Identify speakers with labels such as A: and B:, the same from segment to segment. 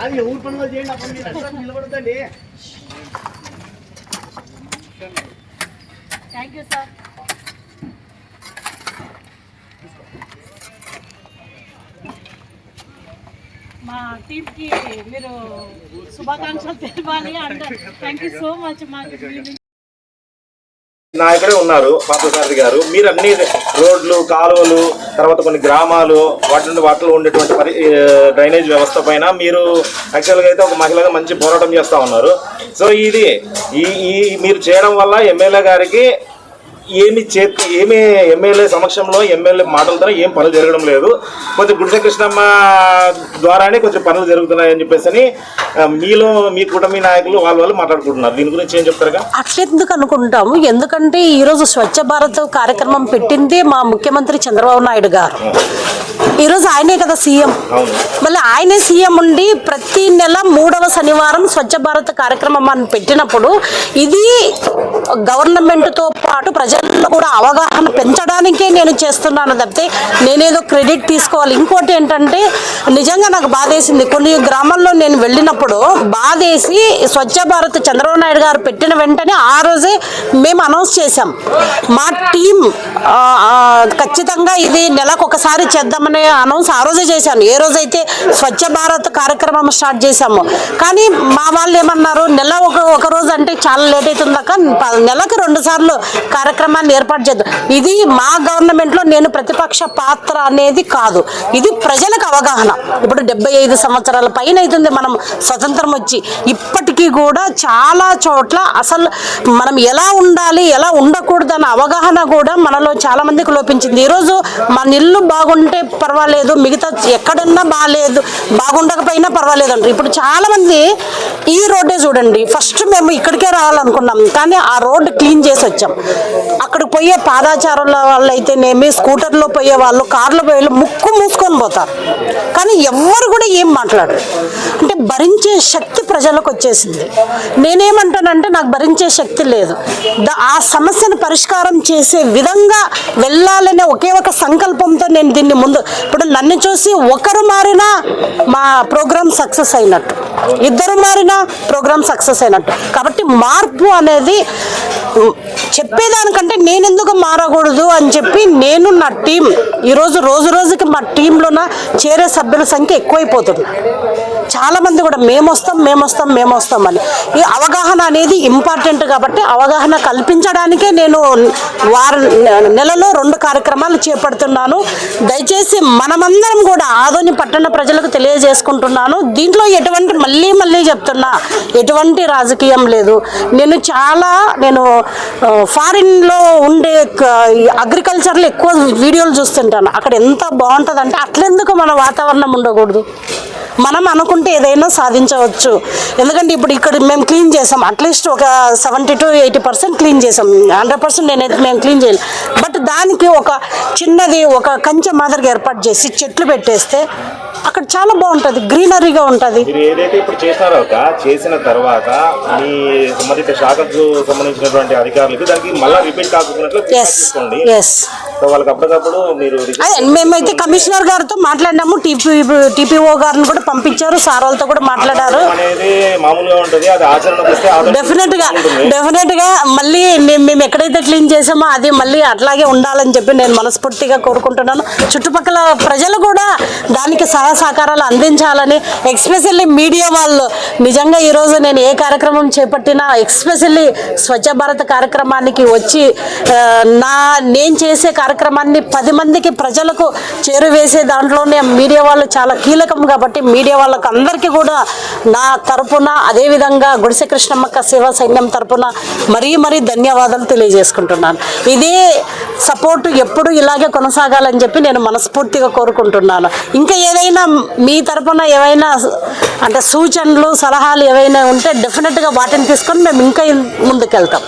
A: అది ఎవరు పని వాళ్ళు చేయండి ఆ పని మీరు అట్లా నిలబడద్దండి
B: థ్యాంక్ యూ సార్ మా టీంకి మీరు శుభాకాంక్షలు తెలపాలి and thank you so much మాకు మీ నుంచి
C: నాయకుడే ఉన్నారు పార్థసారథి గారు. మీరు అన్ని రోడ్లు కాలువలు తర్వాత కొన్ని గ్రామాలు వాటి వాటిలో ఉండేటువంటి పరి డ్రైనేజ్ వ్యవస్థ పైన మీరు యాక్చువల్గా అయితే ఒక మహిళగా మంచి పోరాటం చేస్తూ ఉన్నారు. సో ఇది ఈ ఈ మీరు చేయడం వల్ల ఎమ్మెల్యే గారికి ఏమి చే ఏమి ఎమ్మెల్యే సమక్షంలో ఎమ్మెల్యే మాటలతో ఏం పనులు జరగడం లేదు. కొంచెం గుడిసె కృష్ణమ్మ ద్వారానే కొంచెం పనులు జరుగుతున్నాయని చెప్పేసి అని మీలో మీ కూటమి నాయకులు వాళ్ళు వాళ్ళు మాట్లాడుకుంటున్నారు. దీని గురించి ఏం చెప్తారుగా?
D: అట్లెందుకు అనుకుంటాము? ఎందుకంటే ఈరోజు స్వచ్ఛ భారత్ కార్యక్రమం పెట్టింది మా ముఖ్యమంత్రి చంద్రబాబు నాయుడు గారు. ఈరోజు ఆయనే కదా సీఎం. మళ్ళీ ఆయనే సీఎం ఉండి ప్రతి నెల మూడవ శనివారం స్వచ్ఛ భారత్ కార్యక్రమం అని పెట్టినప్పుడు ఇది గవర్నమెంట్తో పాటు ప్రజల్లో కూడా అవగాహన పెంచడానికే నేను చేస్తున్నాను తప్పితే నేనేదో క్రెడిట్ తీసుకోవాలి. ఇంకోటి ఏంటంటే నిజంగా నాకు బాధేసింది. కొన్ని గ్రామాల్లో నేను వెళ్ళినప్పుడు బాధేసి స్వచ్ఛ భారత్ చంద్రబాబు నాయుడు గారు పెట్టిన వెంటనే ఆ రోజే మేము అనౌన్స్ చేశాం. మా టీం ఖచ్చితంగా ఇది నెలకు ఒకసారి చేద్దామనే అనౌన్స్ ఆ రోజే చేశాను. ఏ రోజైతే స్వచ్ఛ భారత్ కార్యక్రమం స్టార్ట్ చేశాము. కానీ మా వాళ్ళు ఏమన్నారు నెల ఒక ఒక రోజు అంటే చాలా లేట్ అవుతుందాక నెలకు రెండు సార్లు కార్యక్రమాన్ని ఏర్పాటు చేద్దాం. ఇది మా గవర్నమెంట్లో నేను ప్రతిపక్ష పాత్ర అనేది కాదు. ఇది ప్రజలకు అవగాహన. ఇప్పుడు డెబ్బై ఐదు సంవత్సరాల పైన అవుతుంది మనం స్వతంత్రం వచ్చి. ఇప్పటికీ కూడా చాలా చోట్ల అసలు మనం ఎలా ఉండాలి ఎలా ఉండకూడదు అవగాహన కూడా మనలో చాలా మందికి లోపించింది. ఈరోజు మన ఇల్లు బాగుంటే పర్వాలేదు మిగతా ఎక్కడన్నా బాగాలేదు బాగుండకపోయినా పర్వాలేదు అంటారు ఇప్పుడు చాలా మంది ఈ రోడ్డే చూడండి. ఫస్ట్ మేము ఇక్కడికే రావాలనుకున్నాం కానీ ఆ రోడ్డు క్లీన్ చేసి వచ్చాం. అక్కడికి పోయే పాదాచారుల వాళ్ళు అయితేనేమి స్కూటర్లో పోయే వాళ్ళు కార్లో పోయే వాళ్ళు ముక్కు మూసుకొని పోతారు. కానీ ఎవ్వరు కూడా ఏం మాట్లాడరు. అంటే భరించే శక్తి ప్రజలకు వచ్చేసింది. నేనేమంటానంటే నాకు భరించే శక్తి లేదు. ఆ సమస్యను పరిష్కారం చేసే విధంగా వెళ్ళాలనే ఒకే ఒక సంకల్పంతో నేను దీన్ని ముందు ఇప్పుడు నన్ను చూసి ఒకరు మారినా మా ప్రోగ్రామ్ సక్సెస్ అయినట్టు. ఇద్దరు మారినా ప్రోగ్రామ్ సక్సెస్ అయినట్టు. కాబట్టి మార్పు అనేది చెప్పేదానికంటే నేను ఎందుకు మారకూడదు అని చెప్పి నేను నా టీం ఈరోజు రోజు రోజుకి మా టీంలోన చేరే సభ్యుల సంఖ్య ఎక్కువైపోతుంది. చాలామంది కూడా మేము వస్తాం మేము వస్తాం మేము వస్తాం అని. ఈ అవగాహన అనేది ఇంపార్టెంట్ కాబట్టి అవగాహన కల్పించడానికే నేను వారం నెలలో రెండు కార్యక్రమాలు చేపడుతున్నాను. దయచేసి మనమందరం కూడా ఆదోని పట్టణ ప్రజలకు తెలియజేసుకుంటున్నాను. దీంట్లో ఎటువంటి మళ్ళీ మళ్ళీ చెప్తున్నా ఎటువంటి రాజకీయం లేదు. నేను చాలా నేను ఫారిన్లో ఉండే అగ్రికల్చర్లో ఎక్కువ వీడియోలు చూస్తుంటాను. అక్కడ ఎంత బాగుంటుంది అంటే అట్లెందుకు మన వాతావరణం ఉండకూడదు. మనం అనుకుంటే ఏదైనా సాధించవచ్చు. ఎందుకంటే ఇప్పుడు ఇక్కడ మేము క్లీన్ చేసాం. అట్లీస్ట్ ఒక seventy to eighty percent clean చేసాం. హండ్రెడ్ పర్సెంట్ నేనైతే మేము క్లీన్ చేయాలి బట్ దానికి ఒక చిన్నది ఒక కంచె మాదిరిగా ఏర్పాటు చేసి చెట్లు పెట్టేస్తే అక్కడ చాలా బాగుంటుంది గ్రీనరీగా ఉంటుంది.
C: మీరు ఏదైతే ఇప్పుడు చేసినారో చేసిన తర్వాత మీ సంబంధిత శాఖకు సంబంధించినటువంటి అధికారులకి దానికి మళ్ళీ రిపీట్ తీసుకోండి.
D: ఎస్
C: సో వాళ్ళకి అప్పటికప్పుడు మీరు
D: అదే మేమైతే కమిషనర్ గారితో మాట్లాడినాము. టీపీ టీపీఓ గారిని కూడా పంపించారు. సార్ వాళ్ళతో కూడా మాట్లాడారు.
C: అనేది మామూలుగా ఉంటుంది. అది ఆచరణకు వస్తే ఆదరణ
D: డెఫినెట్గా
C: ఉంటుంది.
D: డెఫినెట్గా మళ్ళీ నే- మేము ఎక్కడైతే క్లీన్ చేసామో అది మళ్ళీ అట్లాగే ఉండాలని చెప్పి నేను మనస్ఫూర్తిగా కోరుకుంటున్నాను. చుట్టుపక్కల ప్రజలు కూడా దానికి సహాయ సహకారాలు అందించాలని ఎక్స్పెషల్లీ మీడియా వాళ్ళు. నిజంగా ఈరోజు నేను ఏ కార్యక్రమం చేపట్టినా ఎక్స్పెషల్లీ స్వచ్ఛ భారత్ కార్యక్రమానికి వచ్చి ఆ, నా నేను చేసే కార్యక్రమాన్ని పది మందికి ప్రజలకు చేరువేసే దాంట్లోనే మీడియా వాళ్ళు చాలా కీలకం కాబట్టి మీడియా వాళ్ళకు అందరికీ కూడా నా తరపున అదేవిధంగా గుడిసె కృష్ణమ్మక్క సేవా సైన్యం తరపున మరీ మరీ ధన్యవాదాలు తెలియజేసుకుంటున్నాను. ఇదే సపోర్ట్ ఎప్పుడు ఇలాగే కొనసాగాలని చెప్పి నేను మనస్ఫూర్తిగా కోరుకుంటున్నాను. ఇంకా ఏదైనా మీ తరపున ఏవైనా అంటే సూచనలు సలహాలు ఏవైనా ఉంటే డెఫినెట్గా వాటిని తీసుకొని మేము ఇంకా ముందుకెళ్తాం.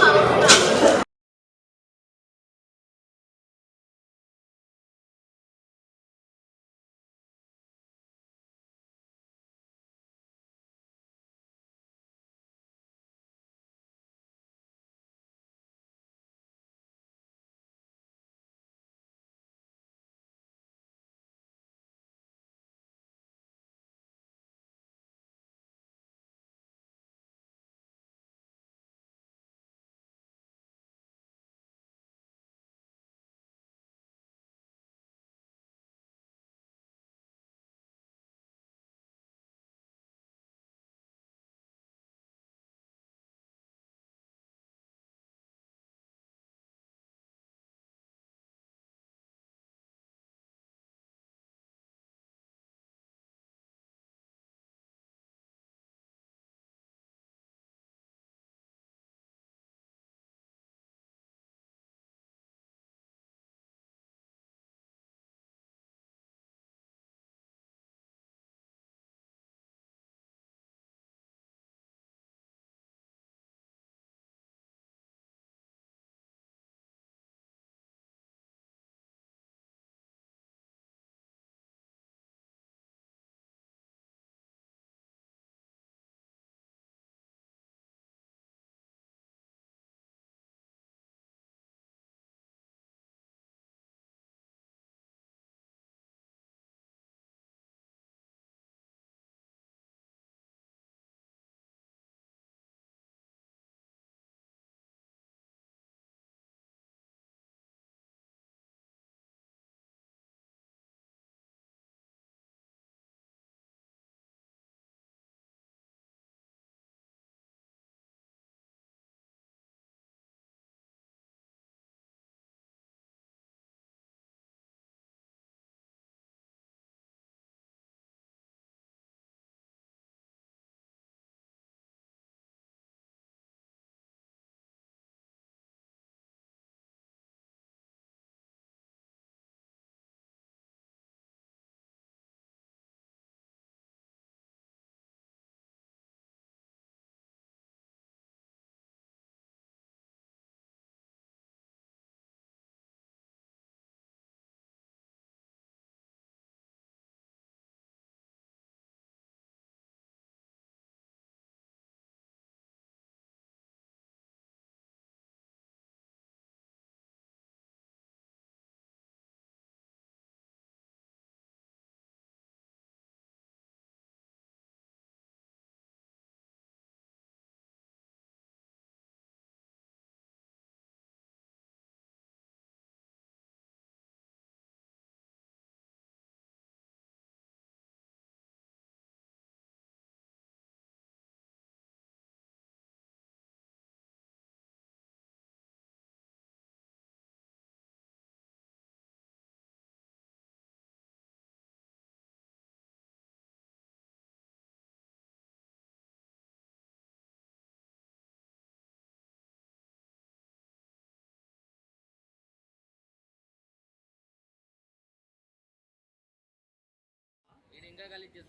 E: ಬೇಕಾಗಲಿಕ್ಕೆ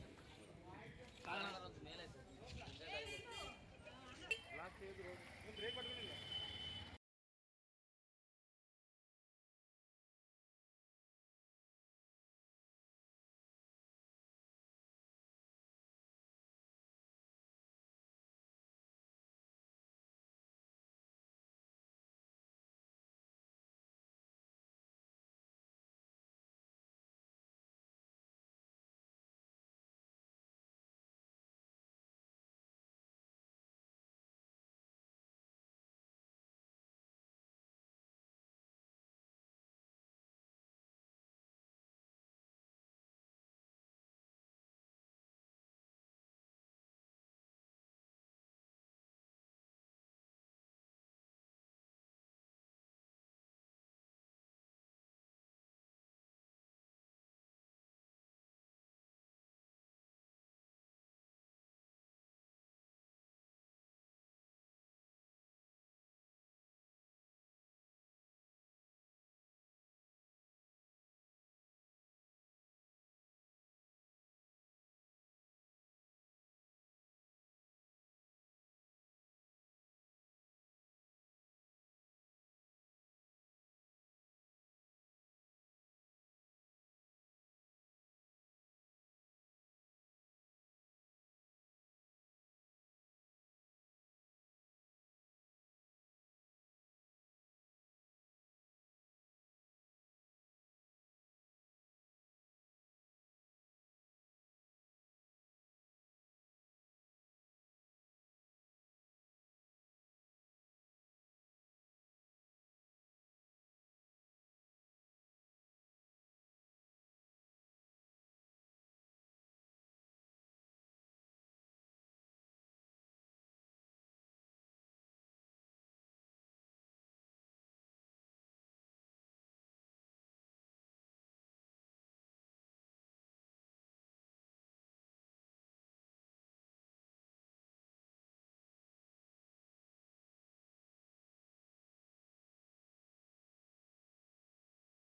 E: ಕಾರಣ